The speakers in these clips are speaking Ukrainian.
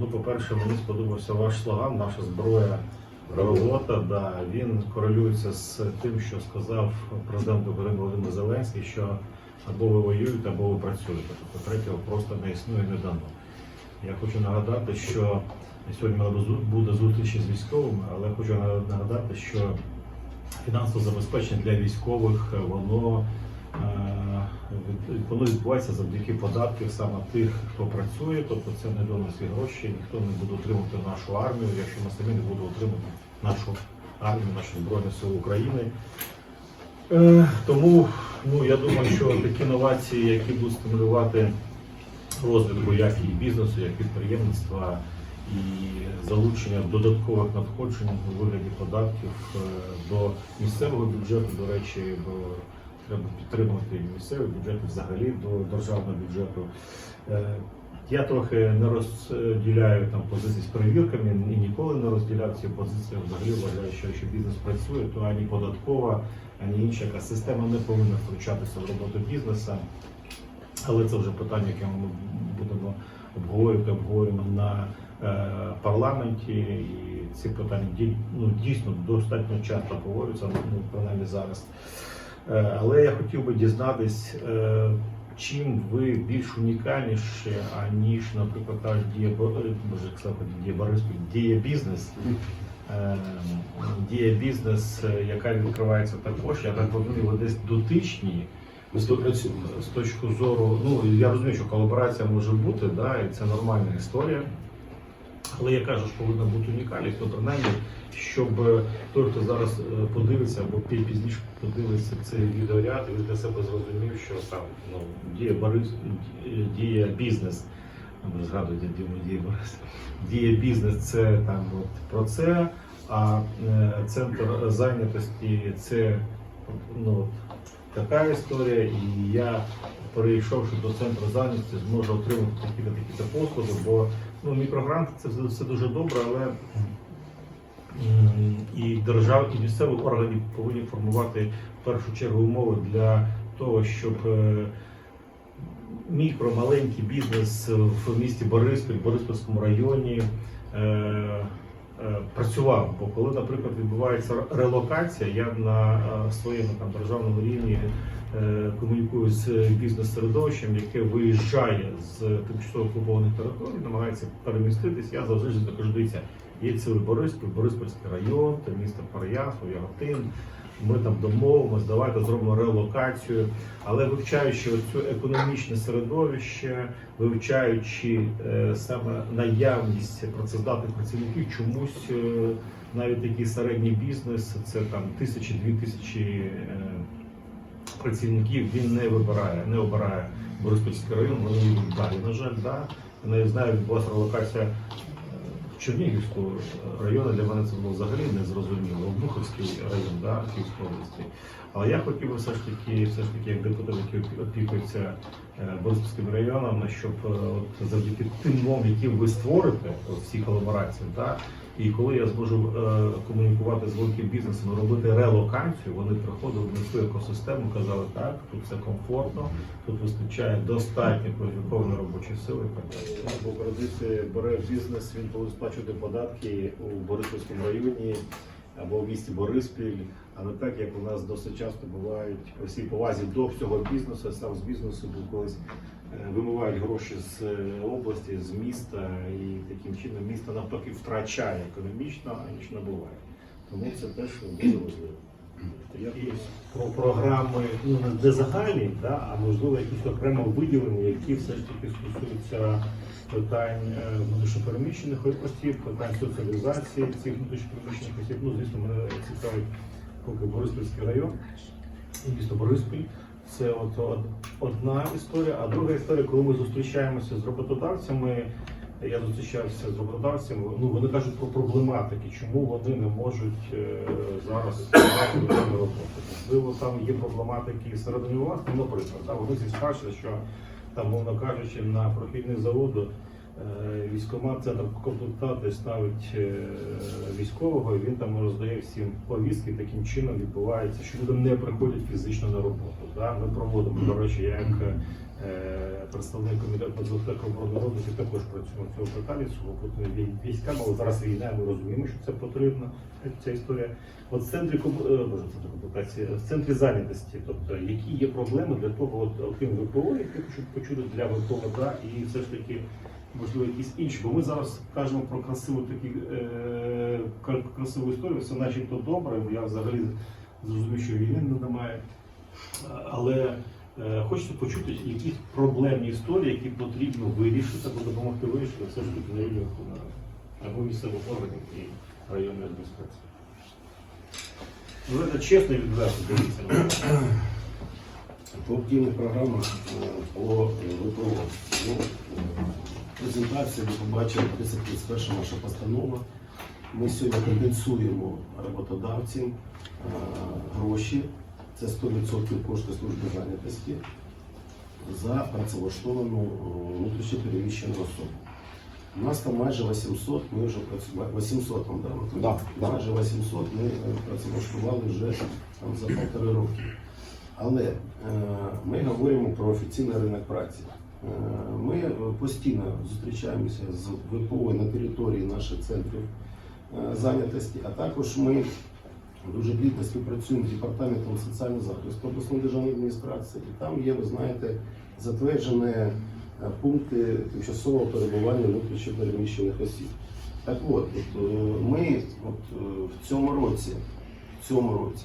Ну, по-перше, мені сподобався ваш слоган, наша зброя робота. Да, він корелюється з тим, що сказав президент України Володимир Зеленський, що або ви воюєте, або ви працюєте. Тобто третього просто не існує, не дано. Я хочу нагадати, що сьогодні буде зустріч з військовими, але хочу нагадати, що фінансове забезпечення для військових воно, е, воно відбувається завдяки податків саме тих, хто працює, тобто це не донорські гроші, ніхто не буде отримувати нашу армію, якщо ми самі не будемо отримувати нашу армію, наші Збройні Сили України. Е, Тому ну, я думаю, що такі новації, які будуть стимулювати розвитку як і бізнесу, як підприємництва і залучення додаткових надходжень у вигляді податків е, до місцевого бюджету, до речі, бо треба підтримувати і місцевий бюджет, і взагалі до державного бюджету. Е, Я трохи не розділяю там позиції з перевірками і ніколи не розділяв ці позиції. Взагалі вважаю, що якщо бізнес працює, то ані податкова, ані інша яка система не повинна втручатися в роботу бізнесу. Але це вже питання, яке ми будемо обговорювати, обговорюємо на е, парламенті. І ці питання ну, дійсно достатньо часто обговорюються, ну, принаймні зараз. Е, але я хотів би дізнатись, е, чим ви більш унікальніші, аніж, наприклад, та ж дія, е, Боже, сказати, дія Бориспіль, дія бізнес. Дія бізнес, яка відкривається також, я так розумію, ви десь дотичні Ми співпрацюємо. з точки зору, ну я розумію, що колаборація може бути, да, і це нормальна історія. Але я кажу, що повинна бути унікальність, то принаймні, щоб той, хто зараз е, подивиться або пі- пізніше подивиться цей відеоряд, і для себе зрозумів, що там ну, діє Борис, діє бізнес. Ви згадуєте Діму діє Борис. Діє бізнес це там от про це, а е, центр зайнятості це ну, така історія, і я, перейшовши до центру зайнятості, зможу отримати такі-то такі-то послуги, бо ну, мікрогрант це все- дуже добре, але і держава, і місцеві органи повинні формувати в першу чергу умови для того, щоб е, мікро, маленький бізнес в місті Бориспіль, Бориспільському районі. Е, Працював, бо коли, наприклад, відбувається релокація, я на е, своєму там державному рівні е, комунікую з бізнес-середовищем, яке виїжджає з тимчасово окупованих територій, намагається переміститись. Я завжди дивіться, є цілий Бориспіль, Бориспільський район, це місто Переяслав, Яготин. Ми там домовимося, давайте зробимо релокацію. Але вивчаючи цю економічне середовище, вивчаючи е, саме наявність працездатних працівників, чомусь е, навіть такий середній бізнес, це там тисячі, дві тисячі е, працівників, він не вибирає, не обирає Бориспільський район, вони далі. На жаль, да. Не знаю, відбулася релокація е, в Чернігівську району, для мене це було взагалі незрозуміло. Обуховський район, да, Київської області. Але я хотів би все ж таки, все ж таки, як депутат, який опікується Борисовським районом, щоб е, от завдяки тим мовам, які ви створите, всі колаборації, да, і коли я зможу е, комунікувати з великим бізнесом, робити релокацію, вони приходили в свою екосистему, казали, так, тут все комфортно, тут вистачає достатньо кваліфікованої робочої сили і. Бо традиції бере бізнес, він повинен сплачувати податки у Бориспільському районі або в місті Бориспіль, а не так, як у нас досить часто бувають всій повазі до всього бізнесу, сам з бізнесу був колись вимивають гроші з е, області, з міста, і таким чином місто навпаки втрачає економічно, аніж набуває. Тому це теж дуже важливо. Я про програми ну не загальні, да, а можливо якісь окремо виділені, які все ж таки стосуються питань е, внутрішньопереміщених осіб, питань соціалізації цих внутрішньопереміщених осіб. Ну, звісно, мене цікавить поки Бориспільський район і місто Бориспіль. Це от, одна історія. А друга історія, коли ми зустрічаємося з роботодавцями. Я зустрічався з роботодавцями. Ну вони кажуть про проблематики, чому вони не можуть е, зараз роботу. Можливо, там є проблематики середини власне, наприклад, да, вони зі скажуть, що там, мовно кажучи, на прохідний заводу е, військкомат центр комплектації ставить е, військового, і він там роздає всім повістки. Таким чином відбувається, що люди не приходять фізично на роботу. Да? Ми проводимо, до речі, як Е, Представник комітету розвитку також працює в цьому питанні, сухопутні вій- війська, але зараз війна, ми розуміємо, що це потрібно, ця історія. От в центрі комплектації, в центрі зайнятості, тобто які є проблеми для того, от, окрім ВПО, які хочуть почути для ВПО, да, і все ж таки можливо якісь інші. Бо ми зараз кажемо про красиву такі е, красиву історію, все начебто добре. Я взагалі зрозумів, що війни немає. Але е, хочеться почути якісь проблемні історії, які потрібно вирішити або допомогти вирішити все ж таки на рівні або місцевих органів і районної адміністрації. Ну, Давайте чесно і відверто дивіться. По програмах е, по ВПО. Презентація, ви побачили 331 наша постанова. Ми сьогодні компенсуємо роботодавцям е, гроші, це 100% кошти служби зайнятості за працевлаштовану е, внутрішньопереміщену особу. У нас там майже 800, ми вже працювали, 800 там, да? Да, да. майже 800 ми е, працевлаштували вже там, за півтори роки. Але е, ми говоримо про офіційний ринок праці. Е, Ми е, постійно зустрічаємося з ВПО на території наших центрів е, зайнятості, а також ми дуже плідно співпрацюємо з департаментом соціального захисту обласної державної адміністрації. І там є, ви знаєте, затверджені пункти тимчасового перебування внутрішньопереміщених осіб. Так от, от ми от, в цьому році, в цьому році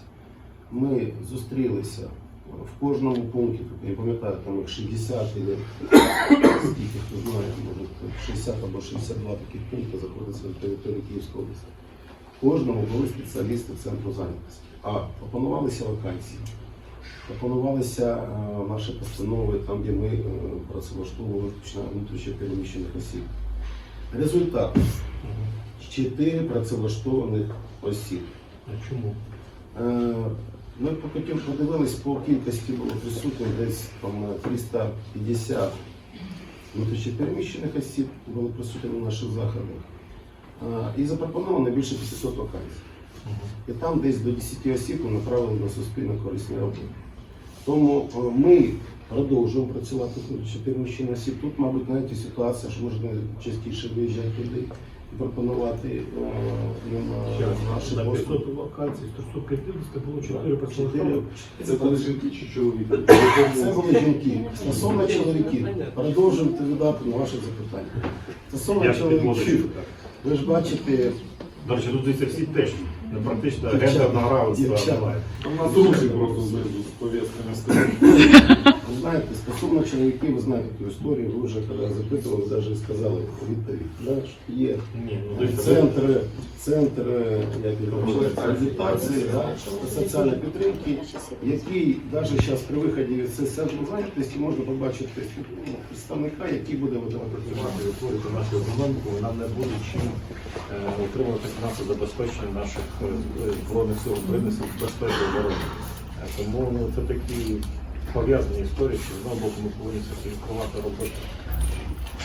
ми зустрілися в кожному пункті, тут я пам'ятаю, там їх 60 або скільки хто знає, може 60 або 62 таких пункти знаходяться на території Київської області. В кожному були спеціалісти центру зайнятості. А пропонувалися вакансії, пропонувалися е, наші постанови, там, де ми е, працевлаштовували виключно внутрішньо переміщених осіб. Результат 4 працевлаштованих осіб. А чому? Ми потім подивились, по кількості було присутніх десь там, 350 внутрішньопереміщених осіб були присутні на наших заходах. І запропоновано більше 500 вакансій. І там десь до 10 осіб ми направили на суспільно корисні роботи. Тому е, ми продовжуємо працювати з внутрішньопереміщених осіб. Тут, мабуть, навіть ситуація, що можна частіше виїжджати туди і пропонувати е, їм е, наші На послуги. 500 вакансій, 150 було 4 Чотири. працівники. Це були жінки чи чоловіки? Це були жінки. Стосовно чоловіків, продовжуємо відповідати на ваші запитання. Стосовно чоловіків, ви ж бачите, До речі, тут дивіться всі теж. Практично Дівчата. гендерного Дівчата. немає. У нас друзі просто з повістками стоять. Ви знаєте, стосовно чоловіків, ви знаєте цю історію, ви вже коли запитували, навіть сказали відповідь. Да, що є Ні, ну центри, центри як його називають, реабілітації, да, соціальної підтримки, який навіть зараз при виході з центру зайнятості можна побачити ну, представника, який буде видавати працювати утворити нашу економіку, нам не буде чим е, утримувати фінансове забезпечення наших е, е, збройних сил України, безпеки оборони. Е, Тому ну, це такі пов'язані історії, що з одного боку ми повинні все-таки роботу.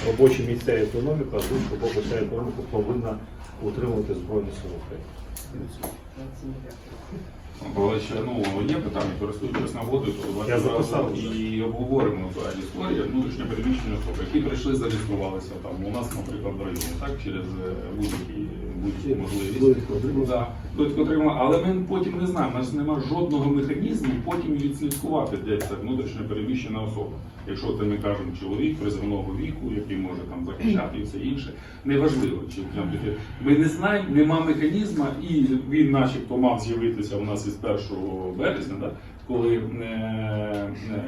Робочі місця і економіка, а з іншого боку, ця економіка повинна утримувати Збройні Сили України. Ще ну є питання, користуючись нагодою, то Я записав і обговоримо цю історію внутрішньо переміщені особи, які прийшли, зареєструвалися там у нас, наприклад, в районі, так через е, будь-які будь-які можливість. Да, довідку отримали, але ми потім не знаємо, у нас немає жодного механізму потім відслідкувати, де це внутрішньо переміщена особа. Якщо це ми кажемо чоловік призовного віку, який може там захищати і все інше, неважливо, чи там. Ми не знаємо, нема механізму, і він, начебто, мав з'явитися у нас із 1 березня, да, коли е, е,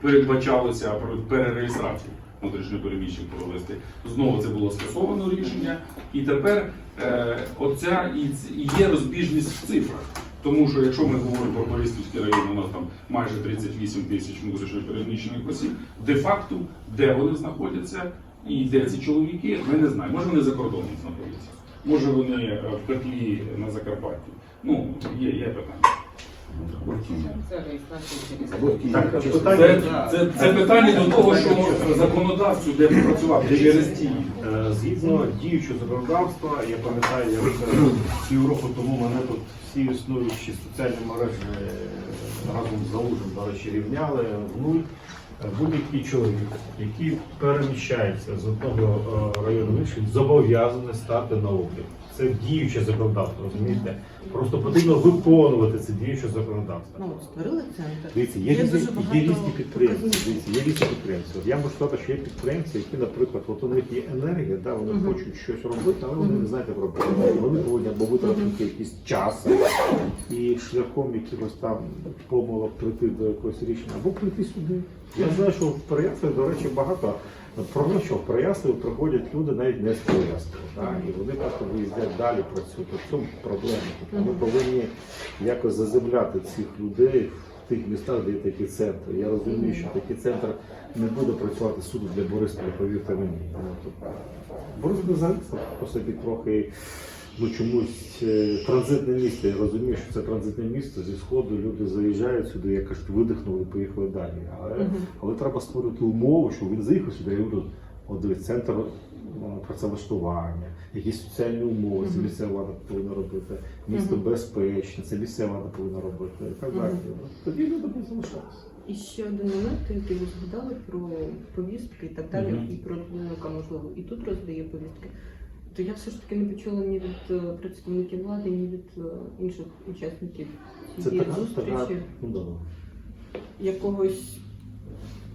передбачалося перереєстрацію внутрішньопереміщень провести. Знову це було скасовано рішення, і тепер е, оця і, і є розбіжність в цифрах. Тому що якщо ми говоримо про Бориспільський район, у нас там майже 38 тисяч внутрішньопереміщених осіб, де-факто, де вони знаходяться і де ці чоловіки, ми не знаємо. Може вони за кордоном знаходяться, може вони е, в петлі на Закарпатті. Ну, є, є питання. Так, Це, це, питання до того, що законодавцю де працювати через ті. Е, Згідно діючого законодавства, я пам'ятаю, як е, півроку тому мене тут всі існуючі соціальні мережі е, разом з залужем, до речі, рівняли в нуль. Будь-який чоловік, який переміщається з одного е, району в інший, зобов'язаний стати на облік. Це діюче законодавство, розумієте? Просто потрібно виконувати це діюче законодавство. Ну, створили центр. Дивіться, є, Є різні, дуже багато є різні підприємці. показників. Дивіться, є різні підприємці. От я можу сказати, що є підприємці, які, наприклад, от у них є енергія, да, вони Мгм. хочуть щось робити, але вони не знають, як робити. Вони повинні або витратити якийсь час і шляхом якихось там помилок прийти до якогось рішення, або прийти сюди. Я знаю, що в Переяславі, до речі, багато. Про що в Переяславі приходять люди навіть не з Переяслава, і вони просто виїздять далі працюють. В цьому проблема. Тобто Ми повинні якось заземляти цих людей в тих містах, де є такі центри. Я розумію, що такий центр не буде працювати суду для Бориспіля, повірте мені. Борис тобто, Бориспіль взагалі по собі трохи ну, чомусь е, транзитне місто. Я розумію, що це транзитне місто зі сходу. Люди заїжджають сюди, як кажуть, видихнули і поїхали далі. Але, Мгм. але треба створити умову, щоб він заїхав сюди. Я говорю, от центр ну, працевлаштування, якісь соціальні умови, це місцева влада повинна робити, місто Мгм. безпечне, це місцева влада повинна робити і так далі. Тоді люди будуть залишатися. І ще один момент, який ви згадали про повістки і так далі, Мгм. і про яка можливо і тут роздає повістки. То я все ж таки не почула ні від е, представників влади, ні від е, інших учасників Це цієї така зустрічі така, ну, якогось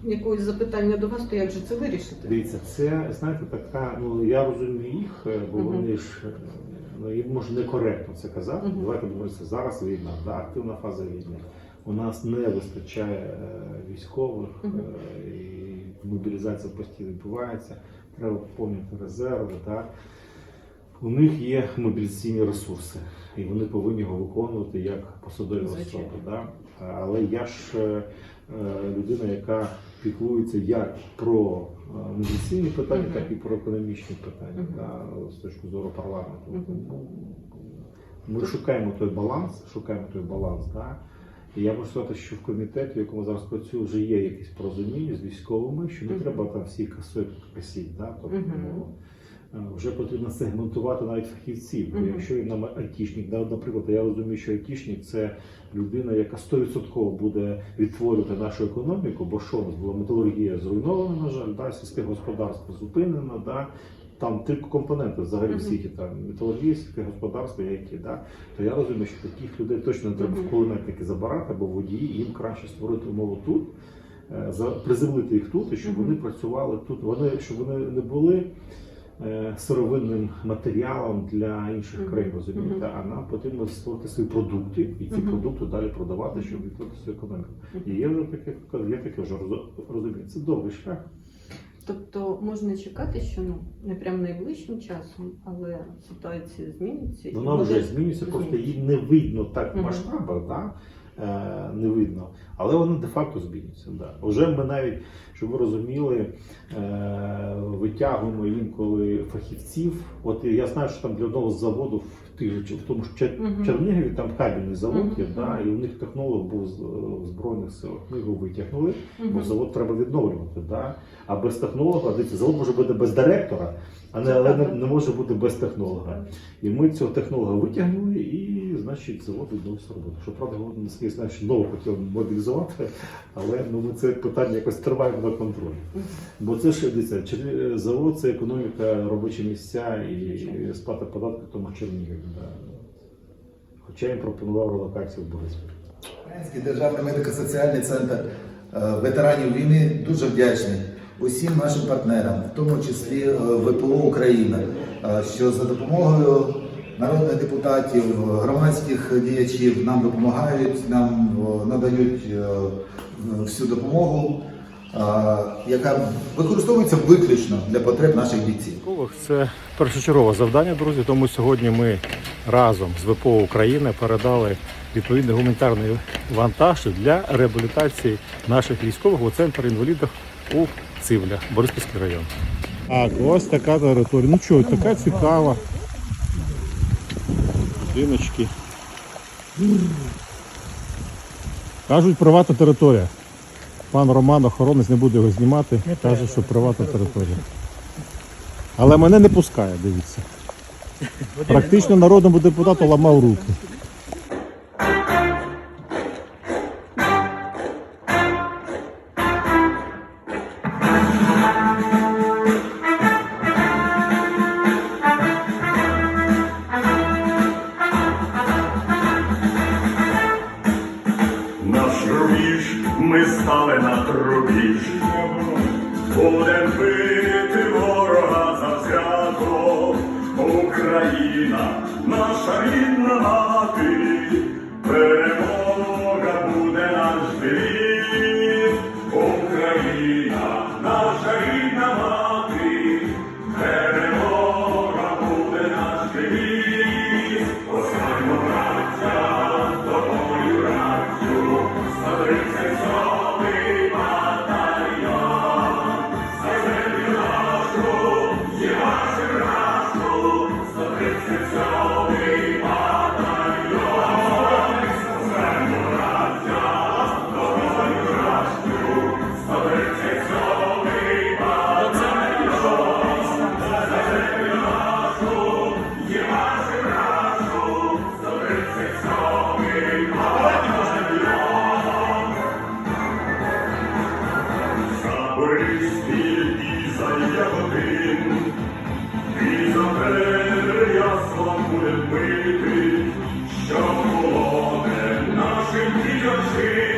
якогось запитання до вас, то як же це вирішити? Дивіться, це знаєте, така. Ну я розумію їх, е, бо Мгм. вони ж е, ну їм може некоректно це казати. Мгм. Давайте домовимося, зараз війна, да, активна фаза війни. У нас не вистачає е, військових, Мгм. е, і мобілізація постійно відбувається. Треба поповнити резерви. Так. У них є мобілізаційні ресурси, і вони повинні його виконувати як посадові особи. Да? Але я ж е, е, людина, яка піклується як про е, медицинні питання, так і про економічні питання да, з точки зору парламенту. Тому Ми шукаємо той баланс, шукаємо той баланс. Да? І я можу сказати, що в комітеті, в якому зараз працюю, вже є якісь порозуміння з військовими, що не треба там всі косою косіть. Да? Тобто, ну, вже потрібно сегментувати навіть фахівців. Бо якщо нам айтішник, наприклад, я розумію, що айтішник це людина, яка 100% буде відтворювати нашу економіку, бо що у нас була металургія зруйнована, на жаль, да, сільське господарство зупинено. Да, там три компоненти взагалі Мгм. в світі там металургія, сільське господарство, які да, то я розумію, що таких людей точно не треба Мгм. в кулеметники забирати або водії, їм краще створити умови тут, е, за- приземлити їх тут, і щоб Мгм. вони працювали тут. Вони щоб вони не були е, сировинним матеріалом для інших країн, розумієте, а нам потрібно створити свої продукти і ці продукти далі продавати, щоб відкрити свою економіку. І є вже таке, я таке вже роз- розумію. Це довгий шлях. Тобто можна чекати, що ну не прям найближчим часом, але ситуація зміниться. Вона вже буде змінюється, просто її не видно так масштабах, да? Е, не видно, але вона де-факто змінюється. Да. Уже ми навіть, щоб ви розуміли, е, витягуємо інколи фахівців. От я знаю, що там для одного з заводу в, тому ж Чернігові там кабельний завод є, да, і у них технолог був в Збройних силах. Ми його витягнули, бо завод треба відновлювати. Да? А без технолога, дивіться, завод може бути без директора, а не, але не, не може бути без технолога. І ми цього технолога витягнули, і значить завод відновився роботу. Що правда, його, наскільки знаю, що знову хотів мобілізувати, але ну, ми це питання якось тримаємо на контролі. Бо це ж дивіться, Чер- завод це економіка, робочі місця і сплата податків, тому Чернігові. Хоча їм пропонував релокацію в Бориспіль. Український державний медико-соціальний центр е, ветеранів війни дуже вдячний усім нашим партнерам, в тому числі е, ВПО Україна, е, що за допомогою народних депутатів, громадських діячів нам допомагають, нам е, надають е, всю допомогу, е, яка використовується виключно для потреб наших бійців. Це першочергове завдання, друзі. Тому сьогодні ми разом з ВПО України передали відповідний гуманітарний вантаж для реабілітації наших військових у центр інвалідів у Цивлях, Бориспільський район. Так, ось така територія. Ну що, така цікава. Будиночки. Кажуть, приватна територія. Пан Роман, охоронець, не буде його знімати. Каже, що приватна територія. Але мене не пускає, дивіться. Практично народному депутату ламав руки. Стали на трубі. Будем бити ворога за свято, Україна, наша рідна мати, перемога є і за беря будем мити, що було не нашим.